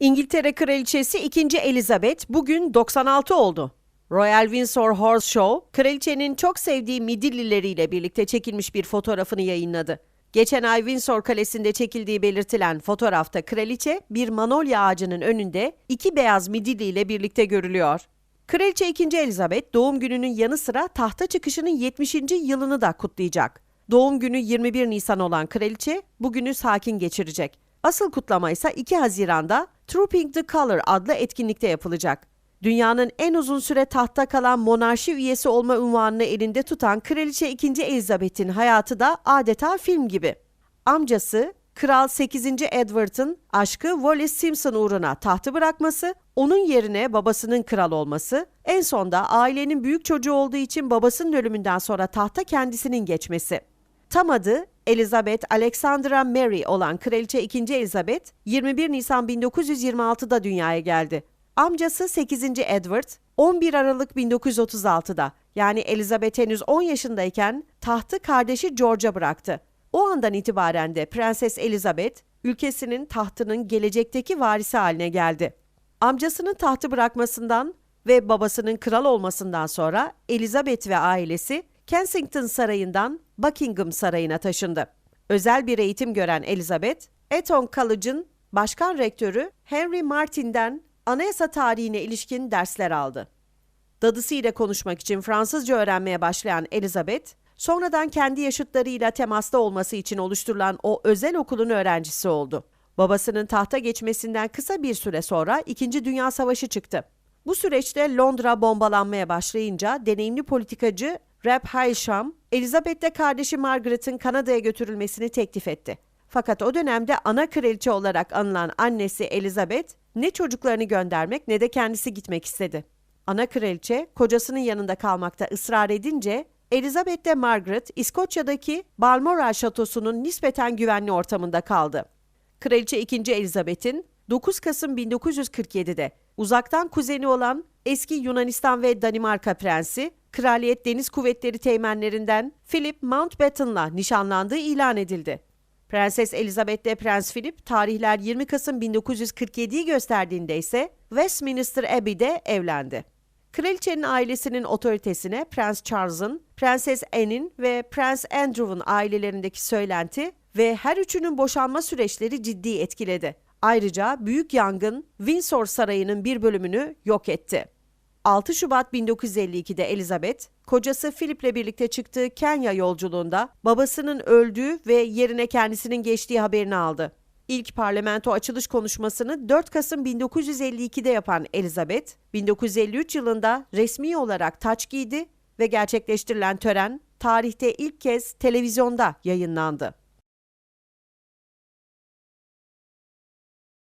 İngiltere Kraliçesi 2. Elizabeth bugün 96 oldu. Royal Windsor Horse Show, kraliçenin çok sevdiği midillileriyle birlikte çekilmiş bir fotoğrafını yayınladı. Geçen ay Windsor Kalesi'nde çekildiği belirtilen fotoğrafta kraliçe bir manolya ağacının önünde iki beyaz midilli ile birlikte görülüyor. Kraliçe 2. Elizabeth doğum gününün yanı sıra tahta çıkışının 70. yılını da kutlayacak. Doğum günü 21 Nisan olan kraliçe bugünü sakin geçirecek. Asıl kutlama ise 2 Haziran'da Trooping the Color adlı etkinlikte yapılacak. Dünyanın en uzun süre tahtta kalan monarşi üyesi olma unvanını elinde tutan Kraliçe 2. Elizabeth'in hayatı da adeta film gibi. Amcası Kral 8. Edward'ın aşkı Wallis Simpson uğruna tahtı bırakması, onun yerine babasının kral olması, en sonda ailenin büyük çocuğu olduğu için babasının ölümünden sonra tahta kendisinin geçmesi. Tam adı Elizabeth Alexandra Mary olan Kraliçe 2. Elizabeth 21 Nisan 1926'da dünyaya geldi. Amcası 8. Edward 11 Aralık 1936'da yani Elizabeth henüz 10 yaşındayken tahtı kardeşi George'a bıraktı. O andan itibaren de Prenses Elizabeth ülkesinin tahtının gelecekteki varisi haline geldi. Amcasının tahtı bırakmasından ve babasının kral olmasından sonra Elizabeth ve ailesi Kensington Sarayı'ndan Buckingham Sarayı'na taşındı. Özel bir eğitim gören Elizabeth, Eton College'ın başkan rektörü Henry Martin'den anayasa tarihine ilişkin dersler aldı. Dadısıyla konuşmak için Fransızca öğrenmeye başlayan Elizabeth, sonradan kendi yaşıtlarıyla temasta olması için oluşturulan o özel okulun öğrencisi oldu. Babasının tahta geçmesinden kısa bir süre sonra İkinci Dünya Savaşı çıktı. Bu süreçte Londra bombalanmaya başlayınca deneyimli politikacı Reb Hailsham, Elizabeth'le kardeşi Margaret'ın Kanada'ya götürülmesini teklif etti. Fakat o dönemde ana kraliçe olarak anılan annesi Elizabeth ne çocuklarını göndermek ne de kendisi gitmek istedi. Ana kraliçe kocasının yanında kalmakta ısrar edince Elizabeth ile Margaret İskoçya'daki Balmoral Şatosu'nun nispeten güvenli ortamında kaldı. Kraliçe 2. Elizabeth'in 9 Kasım 1947'de uzaktan kuzeni olan eski Yunanistan ve Danimarka prensi, Kraliyet Deniz Kuvvetleri teğmenlerinden Philip Mountbatten'la nişanlandığı ilan edildi. Prenses Elizabeth ile Prens Philip tarihler 20 Kasım 1947'yi gösterdiğinde ise Westminster Abbey'de evlendi. Kraliçenin ailesinin otoritesine Prens Charles'ın, Prenses Anne'in ve Prens Andrew'un ailelerindeki söylenti ve her üçünün boşanma süreçleri ciddi etkiledi. Ayrıca büyük yangın Windsor Sarayı'nın bir bölümünü yok etti. 6 Şubat 1952'de Elizabeth, kocası Philip'le birlikte çıktığı Kenya yolculuğunda babasının öldüğü ve yerine kendisinin geçtiği haberini aldı. İlk parlamento açılış konuşmasını 4 Kasım 1952'de yapan Elizabeth, 1953 yılında resmi olarak taç giydi ve gerçekleştirilen tören tarihte ilk kez televizyonda yayınlandı.